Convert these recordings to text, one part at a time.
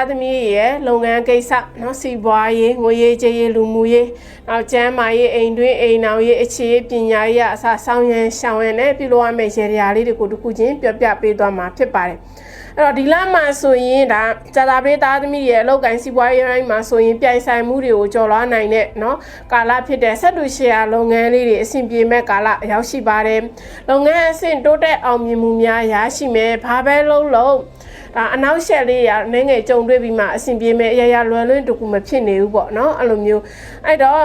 သားသမီးရဲ့လုပ်ငန်းကိစ္စเนาะစီးပွားရေးငွေရေးကြေးရေးလူမှုရေးနောက်ကျန်းမာရေးအိမ်တွင်းအိမ်နောက်ရေးအခြေရေးပညာရေးအစဆောင်ရန်ရှောင်ရန်နဲ့ပြုလုပ်ရမယ့်ရေရာလေးတွေကိုတစ်ခုချင်းပြောပြပေးသွားမှာဖြစ်ပါတယ်အဲ့တော့ဒီလမှာဆိုရင်ဒါဇာတာပရိသားသမီးရဲ့အလုပ်ကိုင်းစီးပွားရေးပိုင်းမှာဆိုရင်ပြိုင်ဆိုင်မှုတွေကိုကျော်လွှားနိုင်တဲ့เนาะကာလဖြစ်တဲ့ဆက်တူရှယ်ယာလုပ်ငန်းလေးတွေအဆင်ပြေမဲ့ကာလရောက်ရှိပါတယ်လုပ်ငန်းအဆင့်တိုးတက်အောင်မြင်မှုများရရှိမယ်ဘာပဲလုပ်လို့ ဒါအနောက်ရှက်လေးရနည်းငယ်ကြုံတွေ့ပြီးမှအဆင်ပြေမဲ့အရာရာလွယ်လွင့်တကူမဖြစ်နေဘူးပေါ့နော်အဲ့လိုမျိုးအဲ့တော့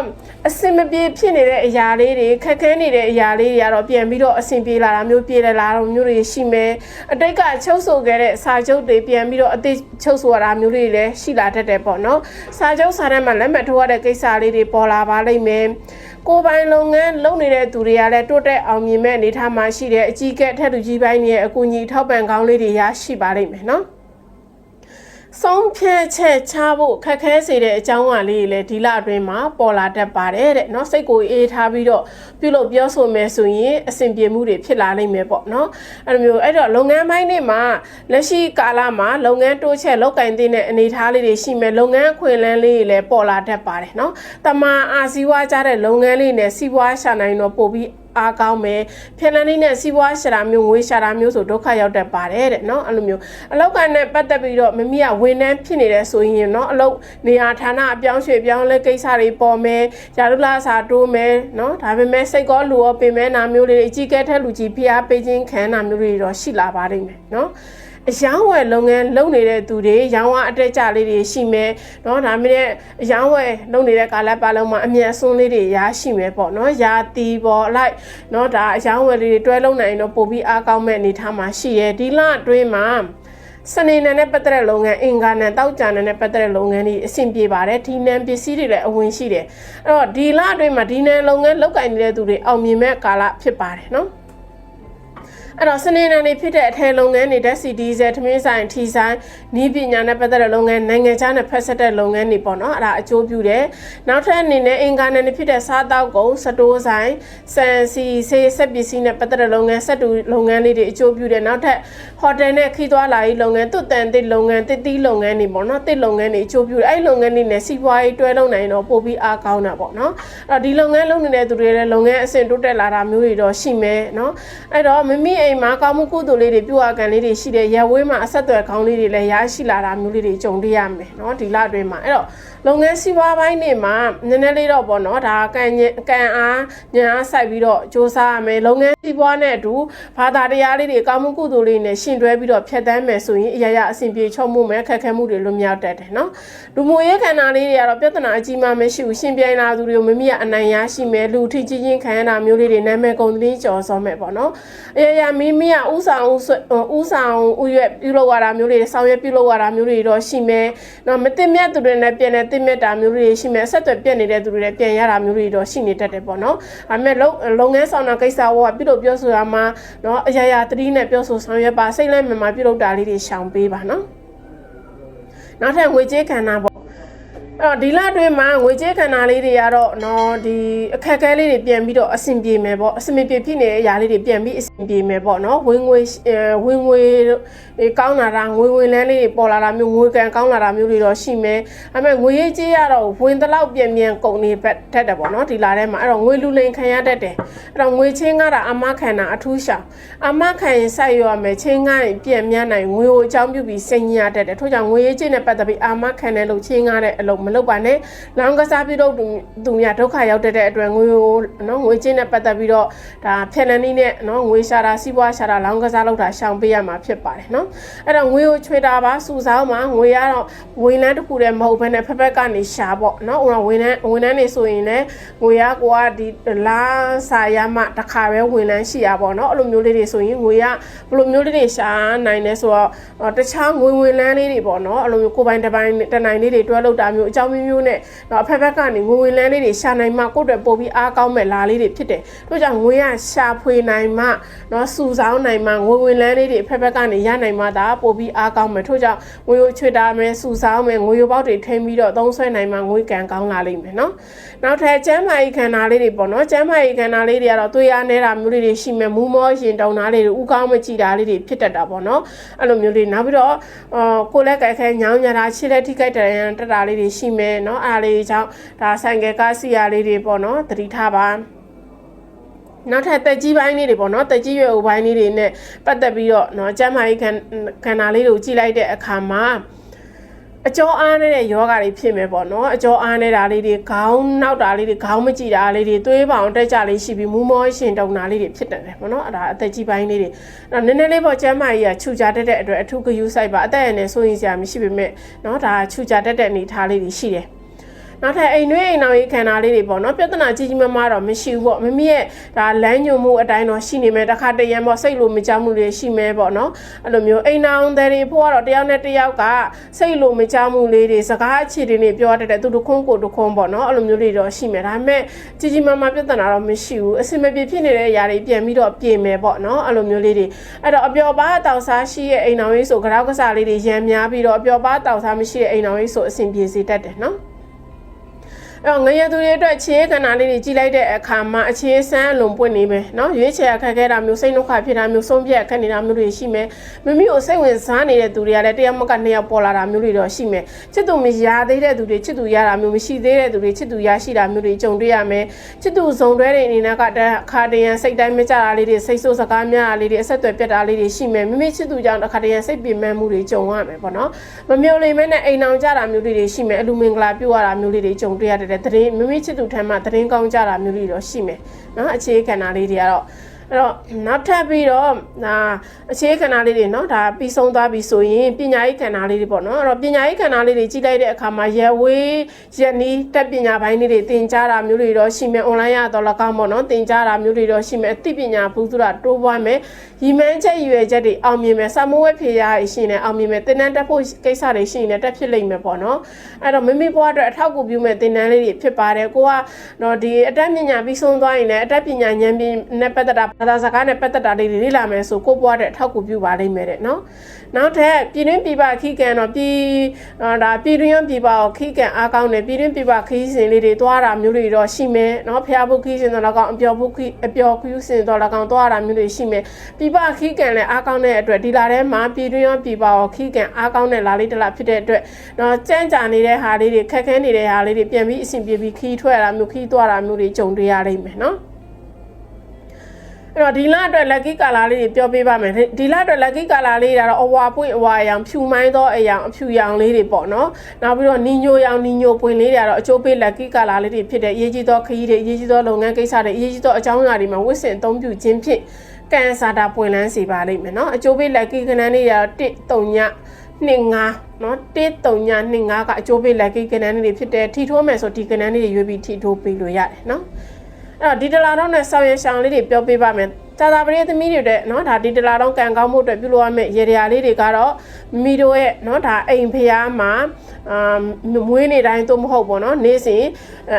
အဆင်မပြေဖြစ်နေတဲ့အရာလေးတွေခက်ခဲနေတဲ့အရာလေးတွေကတော့ပြန်ပြီးတော့အဆင်ပြေလာတာမျိုးပြေလည်လာတာမျိုးတွေရှိမယ်အတိတ်ကချုပ်ဆိုခဲ့တဲ့စာချုပ်တွေပြန်ပြီးတော့အတိတ်ချုပ်ဆိုရတာမျိုးတွေလည်းရှိလာတတ်တယ်ပေါ့နော်စာချုပ်စာတမ်းမှာလက်မှတ်ထိုးရတဲ့ကိစ္စလေးတွေပေါ်လာပါလိမ့်မယ် ကိုယ်ပိုင်လုပ်ငန်းလုပ်နေတဲ့သူတွေကလည်းတိုးတက်အောင်မြင်မဲ့အနေအထားမှာရှိတဲ့အကြီးအကဲအထက်သူကြီးပိုင်းတွေရဲ့အကူအညီထောက်ပံ့ကောင်းလေးတွေရရှိပါလိမ့်မယ်နော် ဆုံးဖြတ်ချက်ချဖို့ခက်ခဲစေတဲ့အကြောင်းအရာလေးတွေလည်းဒီလအတွင်းမှာပေါ်လာတတ်ပါတယ်တဲ့เนาะစိတ်ကိုအေးထားပြီးတော့ပြုလုပ်ပြောဆိုမယ်ဆိုရင်အဆင်ပြေမှုတွေဖြစ်လာနိုင်မယ်ပေါ့เนาะအဲ့လိုမျိုးအဲ့တော့လုပ်ငန်းပိုင်းတွေမှာလက်ရှိကာလမှာလုပ်ငန်းတိုးချက်လောက်ကင်တဲ့အနေအထားလေးတွေရှိမယ်လုပ်ငန်းအခွင့်အလမ်းလေးတွေလည်းပေါ်လာတတ်ပါတယ်เนาะတမန်အာစီဝါကြတဲ့လုပ်ငန်းလေးနဲ့စီးပွားရှာနိုင်တော့ပို့ပြီး အားကောင်းမယ်ဖျက်လန်းလေးနဲ့စီးပွားရှာတာမျိုးငွေရှာတာမျိုးဆိုဒုက္ခရောက်တတ်ပါတယ်တဲ့နော်အဲ့လိုမျိုးအလောက်ကနဲ့ပတ်သက်ပြီးတော့မမီးကဝန်ထမ်းဖြစ်နေတယ်ဆိုရင်နော်အလောက်နေရာဌာနအပြောင်းရွှေ့ပြောင်းလဲကိစ္စတွေပေါ်မယ်ယာရုလာစာတိုးမယ်နော်ဒါပေမဲ့စိတ်ကောလူရောပင်မဲနာမျိုးတွေအကြီးကဲထက်လူကြီးဖျားပေးခြင်းခံနာမျိုးတွေတော့ရှိလာပါလိမ့်မယ်နော် အယောင်းဝယ်လုပ်ငန်းလုပ်နေတဲ့သူတွေရောင်းဝအတက်ကြလေးတွေရှိမယ်เนาะဒါမှမဟုတ်အယောင်းဝယ်လုပ်နေတဲ့ကာလပတ်လုံးမှာအမြတ်အစွန်းလေးတွေရရှိမယ်ပေါ့เนาะရာတီပေါ်လိုက်เนาะဒါအယောင်းဝယ်လေးတွေတွဲလုပ်နိုင်တော့ပို့ပြီးအားကောင်းမဲ့အနေထားမှာရှိရဲဒီလအတွင်းမှာစနေနေ့နဲ့ပတ်သက်တဲ့လုပ်ငန်းအင်္ဂါနဲ့တောက်ကြံနဲ့ပတ်သက်တဲ့လုပ်ငန်းတွေအဆင်ပြေပါတယ်ဒီနံပစ္စည်းတွေလည်းအဝင်ရှိတယ်အဲ့တော့ဒီလအတွင်းမှာဒီနံလုပ်ငန်းလုပ်ကိုင်နေတဲ့သူတွေအောင်မြင်မဲ့ကာလဖြစ်ပါတယ်နော် အဲ့တော့စနေနေ့နေ့ဖြစ်တဲ့အထည်လုပ်ငန်းတွေဓာတ်ဆီဒီဇယ်ထမင်းဆိုင်ထီဆိုင်နီးပညာနဲ့ပတ်သက်တဲ့လုပ်ငန်းနိုင်ငံခြားနဲ့ဖက်ဆက်တဲ့လုပ်ငန်းတွေပေါ့နော်အဲ့ဒါအကျိုးပြုတယ်နောက်ထပ်အနေနဲ့အင်္ဂါနဲ့ဖြစ်တဲ့စားတောက်ကုန်စတိုးဆိုင်စံစီဆေးဆက်ပစ္စည်းနဲ့ပတ်သက်တဲ့လုပ်ငန်းဆက်တူလုပ်ငန်းလေးတွေအကျိုးပြုတယ်နောက်ထပ်ဟိုတယ်နဲ့ခီးသွားလာရေးလုပ်ငန်းတွတ်တန်တစ်လုပ်ငန်းတစ်တီးလုပ်ငန်းတွေပေါ့နော်တစ်လုပ်ငန်းတွေအကျိုးပြုတယ်အဲ့လုပ်ငန်းတွေနဲ့စီးပွားရေးတွဲလုပ်နိုင်တော့ပို့ပြီးအားကောင်းတာပေါ့နော်အဲ့တော့ဒီလုပ်ငန်းလုပ်နေတဲ့သူတွေလည်းလုပ်ငန်းအဆင့်တိုးတက်လာတာမျိုးတွေတော့ရှိမယ်နော်အဲ့တော့မမိအိမ်မှာကောင်းမှုကုသိုလ်လေးတွေပြုအပ်ကန်လေးတွေရှိတယ်ရဝေးမှာအဆက်အသွယ်ကောင်းလေးတွေလည်းရရှိလာတာမျိုးလေးတွေကြုံတွေ့ရမယ်နော်ဒီလအတွင်းမှာအဲ့တော့လုပ်ငန်းစီးပွားပိုင်းတွေမှာနည်းနည်းလေးတော့ပေါ့နော်ဒါကံကံအားညံအားစိုက်ပြီးတော့စ조사ရမယ်လုပ်ငန်းစီးပွားနဲ့အတူဘာသာတရားလေးတွေကောင်းမှုကုသိုလ်လေးနဲ့ရှင်တွဲပြီးတော့ဖြတ်တန်းမယ်ဆိုရင်အရာရာအဆင်ပြေချုပ်မှုမယ်ခက်ခဲမှုတွေလွတ်မြောက်တတ်တယ်နော်လူမှုရေးခန္ဓာလေးတွေကတော့ပြဿနာအကြီးမားမရှိဘူးရှင်ပြိုင်လာသူတွေကိုမမိရအနိုင်ရရှိမယ်လူထိချင်းချင်းခံရတာမျိုးလေးတွေနာမည်ကုန်သတင်းကြော်စောမယ်ပေါ့နော်အရာရာမိမိရဥဆောင်ဥဆောင်ဥရွက်ပြုလုပ်ရတာမျိုးတွေဆောင်ရွက်ပြုလုပ်ရတာမျိုးတွေတော့ရှိမယ်နော်မတင်မြတ်သူတွေနဲ့ပြန်တဲ့တင်မြတ်တာမျိုးတွေရှိမယ်ဆက်သွယ်ပြက်နေတဲ့သူတွေနဲ့ပြန်ရတာမျိုးတွေတော့ရှိနေတတ်တယ်ပေါ့နော်ဒါပေမဲ့လုပ်ငန်းဆောင်တာကိစ္စဝကပြုလုပ်ပြောဆိုရမှာနော်အရာရာသတိနဲ့ပြောဆိုဆောင်ရွက်ပါစိတ်လိုက်မှမှပြုလုပ်တာလေးတွေရှောင်ပေးပါနော်နောက်ထပ်ငွေကြေးခန္ဓာပေါ့အဲ့ တော့ဒီလအတွင်းမှာငွေကြေးခန္ဓာလေးတွေကတော့နော်ဒီအခက်အခဲလေးတွေပြန်ပြီးတော့အဆင်ပြေမယ်ပေါ့အဆင်ပြေဖြစ်နေတဲ့အရာလေးတွေပြန်ပြီးအဆင်ပြေမယ်ပေါ့နော်ဝင်ငွေဝင်ငွေကောင်းလာတာငွေဝင်လန်းလေးတွေပေါ်လာတာမျိုးငွေကန်ကောင်းလာတာမျိုးတွေတော့ရှိမယ်အဲ့မဲ့ငွေရေးကြေးရတော့ဝင်တလောက်ပြန်ပြန်ကုန်နေတတ်တယ်ပေါ့နော်ဒီလထဲမှာအဲ့တော့ငွေလူလိန်ခံရတတ်တယ်အဲ့တော့ငွေချင်းကတော့အမခံတာအထူးရှောင်အမခံရင်စိုက်ရရမယ်ချင်းကရင်ပြန်မြန်းနိုင်ငွေကိုအကြောင်းပြုပြီးစိတ်ညစ်ရတတ်တယ်ထို့ကြောင့်ငွေရေးကြေးနဲ့ပတ်သက်ပြီးအမခံတဲ့လို့ချင်းကားတဲ့အလုပ်မလုပ်ပါနဲ့လောင်းကစားပြီးတော့သူများဒုက္ခရောက်တဲ့အတွက်ငွေကိုနော်ငွေချင်းနဲ့ပတ်သက်ပြီးတော့ဒါဖြက်လန်းနည်းနဲ့နော်ငွေရှာတာစီးပွားရှာတာလောင်းကစားလုပ်တာရှောင်ပေးရမှာဖြစ်ပါတယ်နော်အဲ့တော့ငွေကိုချွေတာပါစုဆောင်းမှာငွေရတော့ဝင်လန်းတစ်ခုတည်းမဟုတ်ဘဲနဲ့ဖက်ဖက်ကနေရှာပေါ့နော်ဟိုတော့ဝင်လန်းဝင်လန်းနေဆိုရင်လည်းငွေရကိုကဒီလာစာရမှတစ်ခါပဲဝင်လန်းရှိရပေါ့နော်အဲ့လိုမျိုးလေးတွေဆိုရင်ငွေရဘယ်လိုမျိုးလေးတွေရှာနိုင်လဲဆိုတော့တခြားငွေဝင်လန်းလေးတွေပေါ့နော်အဲ့လိုမျိုးကိုပိုင်တစ်ပိုင်းတနိုင်လေးတွေတွဲလောက်တာမျိုးအကြောင်းမျိုးမျိုးနဲ့တော့အဖက်ဖက်ကနေငွေဝင်လန်းလေးတွေရှာနိုင်မှကိုယ့်အတွက်ပို့ပြီးအားကောင်းမဲ့လာလေးတွေဖြစ်တယ်တို့ကြောင့်ငွေရရှာဖွေနိုင်မှနော်စုဆောင်းနိုင်မှငွေဝင်လန်းလေးတွေအဖက်ဖက်ကနေရနိုင်မှဒါပို့ပြီးအားကောင်းမယ်ထို့ကြောင့်ငွေကိုချွေတာမယ်စုဆောင်းမယ်ငွေရပေါက်တွေထိမ့်ပြီးတော့သုံးဆွဲနိုင်မှငွေကံကောင်းလာလိမ့်မယ်နော်နောက်ထပ်ကျမ်းမာရေးခန္ဓာလေးတွေပေါ့နော်ကျမ်းမာရေးခန္ဓာလေးတွေကတော့သွေးအားနေတာမျိုးလေးတွေရှိမယ်မူးမောရင်တောင်သားလေးတွေဥကောင်းမကြည့်တာလေးတွေဖြစ်တတ်တာပေါ့နော်အဲ့လိုမျိုးလေးနောက်ပြီးတော့အာကိုလက်ကြိုက်ခဲညောင်းညတာခြေလက်ထိခိုက်တယ်ရန်တက်တာလေးတွေရှိမယ်နော်အားလေးကြောင့်ဒါဆိုင်ကယ်ကားစီယာလေးတွေပေါ့နော်သတိထားပါနောက်ထပ်တက်ကြီးပိုင်းလေးတွေပေါ့နော်တက်ကြီးရွယ်အိုပိုင်းလေးတွေနဲ့ပတ်သက်ပြီးတော့เนาะကျမ်းမာရေးခန္ခန္ဓာလေးတွေကိုကြည့်လိုက်တဲ့အခါမှာ အကျော်အားနေတဲ့ယောဂါတွေဖြစ်မယ်ပေါ့နော်အကျော်အားနေတာလေးတွေခေါင်းနောက်တာလေးတွေခေါင်းမကြည့်တာလေးတွေသွေးပေါင်တက်ကြလေးရှိပြီးမူးမောရှင်တုံတာလေးတွေဖြစ်တယ်ပေါ့နော်အဲ့ဒါအသက်ကြီးပိုင်းလေးတွေအဲ့တော့နည်းနည်းလေးပေါ့ကျမ်းမာရေးကခြူကြတတ်တဲ့အတွက်အထူးဂရုစိုက်ပါအသက်အရွယ်နဲ့ဆိုရင်စရာမရှိပေမဲ့နော်ဒါခြူကြတတ်တဲ့အနေအထားလေးတွေရှိတယ် နောက်ထပ်အိမ်တွင်းအိမ်နောက်ရေးခန္ဓာလေးတွေပေါ့နော်ပြဿနာကြီးကြီးမားမားတော့မရှိဘူးပေါ့မမီရဲ့ဒါလမ်းညွန်မှုအတိုင်းတော့ရှိနေမယ်တစ်ခါတရံပေါ့စိတ်လိုမကြောက်မှုတွေရှိမယ်ပေါ့နော်အဲ့လိုမျိုးအိမ်နောင်တွေဖို့ကတော့တယောက်နဲ့တယောက်ကစိတ်လိုမကြောက်မှုလေးတွေစကားအခြေတွေနေပြောတတ်တဲ့သူတခွန်းကိုတခွန်းပေါ့နော်အဲ့လိုမျိုးတွေတော့ရှိမယ်ဒါပေမဲ့ကြီးကြီးမားမားပြဿနာတော့မရှိဘူးအစင်မပြေဖြစ်နေတဲ့အရာတွေပြန်ပြီးတော့ပြင်မယ်ပေါ့နော်အဲ့လိုမျိုးလေးတွေအဲ့တော့အပျော်ပါတောက်စားရှိရဲ့အိမ်နောင်ရေးဆိုကြောက်ကစားလေးတွေရံများပြီးတော့အပျော်ပါတောက်စားမရှိတဲ့အိမ်နောင်ရေးဆိုအဆင်ပြေစေတတ်တယ်နော် အဲ့တော့ငရေသူတွေအတွက်ခြေကဏ္ဍလေးတွေကြီးလိုက်တဲ့အခါမှာအခြေဆန်းအလွန်ပွင့်နေမယ်နော်ရွေးချယ်အခက်ခဲတာမျိုးစိတ်နှုတ်ခဖြစ်တာမျိုးဆုံးပြတ်ခက်နေတာမျိုးတွေရှိမယ်မိမိကိုစိတ်ဝင်စားနေတဲ့သူတွေကလည်းတရားမကနှစ်ယောက်ပေါ်လာတာမျိုးတွေတော့ရှိမယ်ချစ်သူမရသေးတဲ့သူတွေချစ်သူရတာမျိုးမရှိသေးတဲ့သူတွေချစ်သူရရှိတာမျိုးတွေကြုံတွေ့ရမယ်ချစ်သူဇုံတွဲတဲ့အနေနဲ့ကတခါတရံစိတ်တိုင်းမကြတာလေးတွေစိတ်ဆိုးစကားများတာလေးတွေအဆက်အသွယ်ပြတ်တာလေးတွေရှိမယ်မိမိချစ်သူကြောင့်တခါတရံစိတ်ပင်ပန်းမှုတွေကြုံရမယ်ပေါ့နော်မမြုံလိမ့်မဲနဲ့အိမ်အောင်ကြတာမျိုးတွေရှိမယ်အလူမင်္ဂလာပြုတ်ရတာမျိုးတွေကြုံတွေ့ရတဲ့တရင်မိမိချစ်သူထမ်းမှတရင်ကောင်းကြတာမျိုးတွေတော့ရှိမယ်နော်အခြေခံတာလေးတွေကတော့ အဲ့တော့နောက်ထပ်ပြီးတော့ဒါအခြေခန္ဓာလေးတွေเนาะဒါပြီးဆုံးသွားပြီဆိုရင်ပညာရေးခန္ဓာလေးတွေပေါ့เนาะအဲ့တော့ပညာရေးခန္ဓာလေးတွေကြီးလိုက်တဲ့အခါမှာရဝေးရနီးတက်ပညာပိုင်းလေးတွေသင်ကြားတာမျိုးတွေတော့ရှိမယ် online ရတော့လကောင်းပေါ့เนาะသင်ကြားတာမျိုးတွေတော့ရှိမယ်အသိပညာဘူးသူတာတိုးပွားမယ်ရီမန်းချက်ရွယ်ချက်တွေအောင်မြင်မယ်စာမိုးဝဲဖြေရရှိနေအောင်မြင်မယ်သင်တန်းတက်ဖို့ကိစ္စတွေရှိနေတက်ဖြစ်လိမ့်မယ်ပေါ့เนาะအဲ့တော့မိမိဘဝအတွက်အထောက်အကူပြုမဲ့သင်တန်းလေးတွေဖြစ်ပါတယ်ကိုကတော့ဒီအတက်ပညာပြီးဆုံးသွားရင်လည်းအတက်ပညာဉာဏ်ပညာနဲ့ပတ်သက်တာ ဘာသာစကားနဲ့ပတ်သက်တာလေးတွေလေ့လာမယ်ဆိုကိုပွားတဲ့အထောက်အကူပြုပါလိမ့်မယ်တဲ့နော်နောက်ထပ်ပြည်တွင်းပြည်ပခီးကန်တော့ပြည်ဒါပြည်တွင်းပြည်ပကိုခီးကန်အားကောင်းတယ်ပြည်တွင်းပြည်ပခီးစဉ်လေးတွေသွားတာမျိုးတွေတော့ရှိမယ်နော်ဖျားဖို့ခီးစဉ်တော့လည်းကောင်းအပျော်ဖို့ခီးအပျော်ခီးစဉ်တော့လည်းကောင်းသွားတာမျိုးတွေရှိမယ်ပြည်ပခီးကန်လည်းအားကောင်းတဲ့အတွက်ဒီလာထဲမှာပြည်တွင်းပြည်ပကိုခီးကန်အားကောင်းတဲ့လာလေးတစ်လာဖြစ်တဲ့အတွက်နော်ကြမ်းကြာနေတဲ့ဟာလေးတွေခက်ခဲနေတဲ့ဟာလေးတွေပြန်ပြီးအဆင်ပြေပြီးခီးထွက်တာမျိုးခီးသွားတာမျိုးတွေကြုံတွေ့ရလိမ့်မယ်နော် အဲ့တော့ဒီလအတွက် lucky color လေးတွေပြောပြပါမယ်ဒီလအတွက် lucky color လေးတွေကတော့အဝါပွင့်အဝါရောင်ဖြူမိုင်းသောအရောင်အဖြူရောင်လေးတွေပေါ့နော်နောက်ပြီးတော့နီညိုရောင်နီညိုပွင့်လေးတွေကတော့အချိုးပေး lucky color လေးတွေဖြစ်တဲ့အရေးကြီးသောခရီးတွေအရေးကြီးသောလုပ်ငန်းကိစ္စတွေအရေးကြီးသောအကြောင်းအရာတွေမှာဝတ်ဆင်အသုံးပြုခြင်းဖြင့်ကန်ဆာတာပွင့်လန်းစေပါလိမ့်မယ်နော်အချိုးပေး lucky ကဏ္ဍလေးတွေကတော့1 3ည2 5နော်1 3ည2 5ကအချိုးပေး lucky ကဏ္ဍလေးတွေဖြစ်တဲ့ထီထိုးမယ်ဆိုဒီကဏ္ဍလေးတွေရွေးပြီးထီထိုးပေးလို့ရတယ်နော် အဲ့တော့ဒီတလာတော့နဲ့ဆောင်းရရှောင်းလေးတွေပြောပြပါမယ် သာသာပရိသမီးတွေတဲ့เนาะဒါဒီတလာတော့ကံကောင်းမှုအတွက်ပြုလုပ်ရမယ့်ရေရာလေးတွေကတော့မိတို့ရဲ့เนาะဒါအိမ်ဖျားမှာအာမွေးနေတိုင်းသို့မဟုတ်ပေါ့เนาะနေ့စဉ်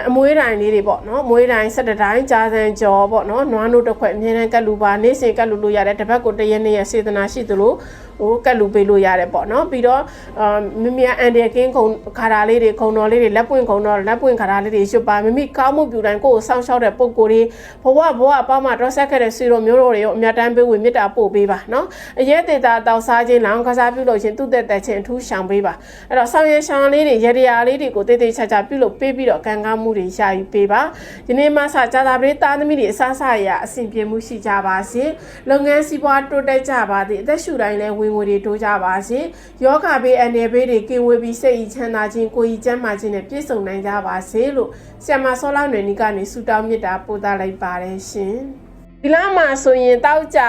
အမွေးတိုင်းလေးတွေပေါ့เนาะမွေးတိုင်းဆက်တတိုင်းကြာစံကြော်ပေါ့เนาะနွားနို့တစ်ခွက်အမြဲတမ်းကတ်လူပါနေ့စဉ်ကတ်လူလို့ရတယ်တစ်ပတ်ကိုတရက်နေ့ရက်စေတနာရှိသလိုဟိုကတ်လူပေးလို့ရတယ်ပေါ့เนาะပြီးတော့အာမမအန်ဒီကင်းခုံခါရာလေးတွေခုံတော်လေးတွေလက်ပွင့်ခုံတော်လက်ပွင့်ခါရာလေးတွေရွတ်ပါမမိကောင်းမှုပြူတိုင်းကိုယ်ကိုစောင့်ရှောက်တဲ့ပုံကိုယ်တွေဘဝဘဝအပေါင်းမှာတော့ဆက်ခဲ့တဲ့ဆွေတော် မျိုးတော်တွေကိုအမြတ်တမ်းပေးဝင်မေတ္တာပို့ပေးပါနော်အရေးသေးတာတောက်စားခြင်းလောင်းကစားပြုလုပ်ခြင်းသူ့တက်တက်ခြင်းအထူးရှောင်ပေးပါအဲ့တော့ဆောင်ရရှောင်လေးတွေရတရားလေးတွေကိုတည်တည်ချာချာပြုလုပ်ပေးပြီးတော့ကံကောင်းမှုတွေရယူပေးပါဒီနေ့မှစကြာသာပရိသားသမီးတွေအစစအရာအဆင်ပြေမှုရှိကြပါစေလုပ်ငန်းစီးပွားတိုးတက်ကြပါသည်အသက်ရှူတိုင်းလည်းဝင်ငွေတွေတိုးကြပါစေယောဂဘေးအန္တရာယ်ဘေးတွေကင်းဝေးပြီးစိတ်ဤချမ်းသာခြင်းကိုယ်ဤကျန်းမာခြင်းနဲ့ပြည့်စုံနိုင်ကြပါစေလို့ဆရာမဆောလောင်းတွင်ဒီကနေဆုတောင်းမေတ္တာပို့သလိုက်ပါတယ်ရှင် ဒီလမှာဆိုရင်တောက်ကြ